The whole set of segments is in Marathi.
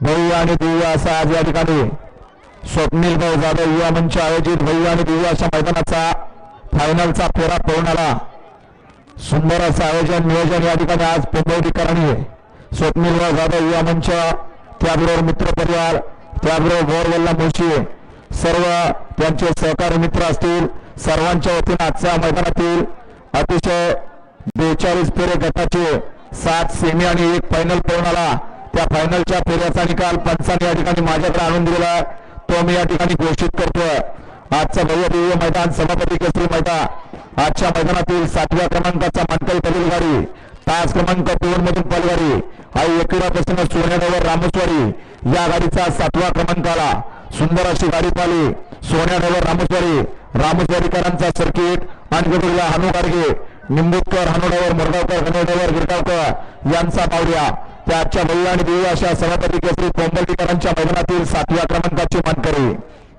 भव्य आणि दिव्य असा आज या ठिकाणी स्वप्नील भाऊ जाधव युवा मंच आयोजित भव्य आणि दिव्य अशा मैदानाचा फायनलचा फेरा पळून आला. सुंदर असं आयोजन नियोजन या ठिकाणी आज पोंबवडीकरांनी स्वप्नील भाऊ जाधव युवा मंच त्याबरोबर मित्र परिवार त्याबरोबर बोरवल्ला मुळशी सर्व त्यांचे सहकारी मित्र असतील सर्वांच्या वतीनं आजच्या मैदानातील अतिशय बेचाळीस फेरे गटाचे सात सेमी आणि एक फायनल पळून आला. त्या फायनलच्या फेऱ्याचा निकाल पंचाने या ठिकाणी माझ्याकडे आणून दिलेला तो मी या ठिकाणी घोषित करतोय. आजचं भव्य दिव्य मैदान सभापती केसरी मैदान. आजच्या मैदानातील सातव्या क्रमांकाचा मानकरी तमिळ गाडी तास क्रमांक दोन मधून पलगाडी आई एकविरापासून सोन्यानगर रामेश्वरी या गाडीचा सातवा क्रमांक आला. सुंदर अशी गाडी पाली सोन्यानगर रामेश्वरी रामेश्वरीकरांचा सर्किट आणि हनु गाडगे निंबूतकर हानोडावर मुरगावकर गणेडावर गिरगावकर यांचा पावड्या. त्या आजच्या भव्य आणि दिव्य अशा सभापती केसरी पोंबलटीकरांच्या मैदानातील सातव्या क्रमांकाची मानकरी.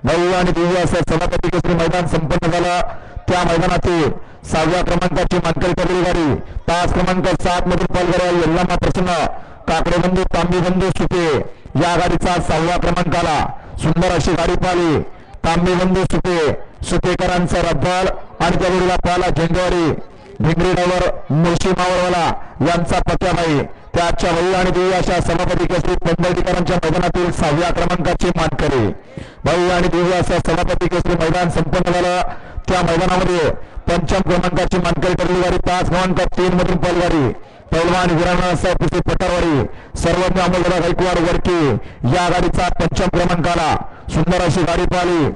भव्य आणि दिव्य असं सभापती केसरी मैदान संपन्न झालं. त्या मैदानातील सहाव्या क्रमांकाची मानकरी पडलेली गाडी. तास क्रमांक सात मधून पालघर यल्लामा प्रसन्न. काकडे बंधू तांबी बंधू या गाडीचा सहाव्या क्रमांक आला सुंदर अशी गाडी पाहिली. तांबी बंधू सुटे सुटेकरांचा आणि त्या गाडीला पाला झेंडेवाडी भिंगरी ड्रायव्हर मुळशी मावळवाला यांचा पक्याबाई त्या आजच्या वही आणि देवी अशा सभापती केसरी पंबळटीकरांच्या मैदानातील सहाव्या क्रमांकाची मानकरी. भाई आणि देवी अशा सभापती केसरी मैदान संपन्न झालं. त्या मैदानामध्ये पंचम क्रमांकाची मानकरी ठरली गाडी पाच क्रमांक तीन मधून पलगाडी पैलवान विराणा साहेब पटारवाडी सर्वज्ञ अमोलदादा गायकवाड वरकी या गाडीचा पंचम क्रमांक आला सुंदर अशी गाडी पाहिली.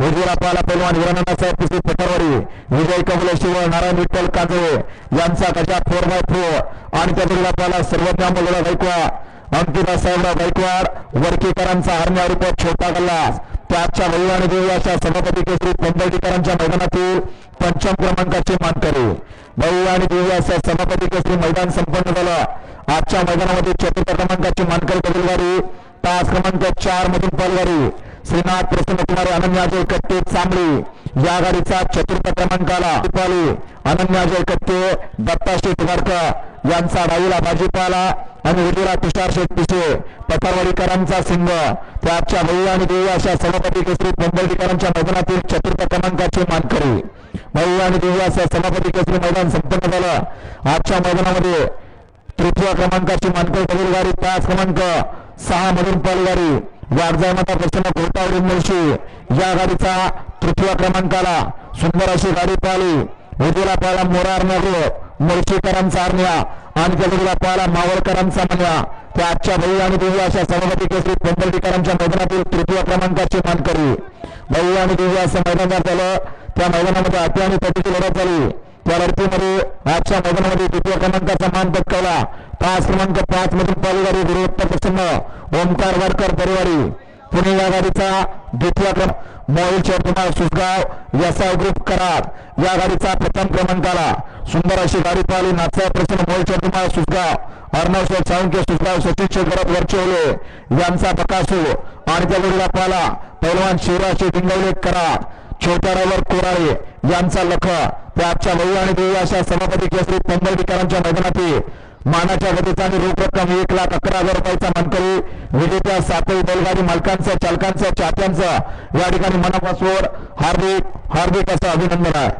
उजवीला पाला पैलवान विराणा साहेब पिसे पठारवाडी विजय कमलेश्वर नारायण विठ्ठल कांजळे यांचा गजा फोर बाय फोर आणि त्या जोडीला पाला सर्वज्ञ अमोलदादा गायकवाड. अंकिता साहेबराव गायकवाड वरकेकरांचा हरण्या रूपात छोटा गल्लास. त्याच्या वैवाणी आणि अशा सभापती केसरी पंबळटीकरांच्या मैदानातील पंचम क्रमांकाची मानकरी. भव्य आणि दिव्य सभापती केसरी मैदान संपन्न झालं. आजच्या मैदानामध्ये चतुर्थ क्रमांकाची मानकरी बदल तास क्रमांक चार मधून पलवारी श्रीनाथ प्रसन्न अनन्या अनन्याजय कट्टे चांबळी या गाडीचा चतुर्थ क्रमांकाला पाली अनन्याजय कट्टे दत्ता शेठ वाडकर यांचा डावीला भाजीपाला आणि उजवीला तुषार शेठ पिसे पठारवाडीकरांचा सिंह. त्याच्या भव्य आणि दिव्य अशा सभापती केसरी पंबळटीकरांच्या मैदानातील चतुर्थ क्रमांकाची मानकरी. भव्य आणि दिव्य अशा सभापती केसरी मैदान संपन्न झालं. आजच्या मैदानामध्ये तृतीय क्रमांकाची मानकरी बदल गाडी पाच क्रमांक सहा मधून पलगाडी गाडी माता प्रसन्न घोटावडी मुळशी या गाडीचा तृतीय क्रमांकाला सुंदर अशी गाडी पाहिली उजवीला पाहिला मोरार नगरो मुळशीकरांचा आरण्या आणि त्या पाहिला मावळकरांचा मन्या त्या आजच्या भव्य आणि दिव्य अशा सभापती केसरी पंढरटीकरांच्या मैदानातील तृतीय क्रमांकाची मानकरी. भव्य आणि दिव्य असं मैदानात झालं. त्या मैदानामध्ये अति आणि पटीची लढत झाली. त्या लढतीमध्ये आजच्या मैदानामध्ये द्वितीय क्रमांकाचा मान पटकावला. पाच क्रमांक पाच मधून पालगाडी गुरुदत्त प्रसन्न. ओमकार वाडकर परिवारी पुणे या गाडीचा द्वितीय क्रमांक मोहिल चौकुमार सुसगाव यासाव ग्रुप करार. या गाडीचा प्रथम क्रमांक आला सुंदर अशी गाडी पाहिली. नाचा प्रसन्न मोहिल चौकुमार सुसगाव अर्णव शेठ साळुंके सुसगाव सचिन शेठ गरत यांचा बकासू. आणि त्या जोडीला पाहिला. पैलवान शिवराज शेठ करार. छोट्या रायवर कोराळे यांचा लख. त्या आजच्या भव्य आणि देवी अशा सभापती केसरी पंबळटीकरांच्या मैदानातील मानाच्या गतीचा आणि रोख रक्कम एक लाख अकरा हजार रुपयाचा मानकरी विजेत्या सातही बैलगाडी मालकांचं चालकांचं चाहत्यांचं या ठिकाणी मनापासून हार्दिक हार्दिक असं अभिनंदन आहे.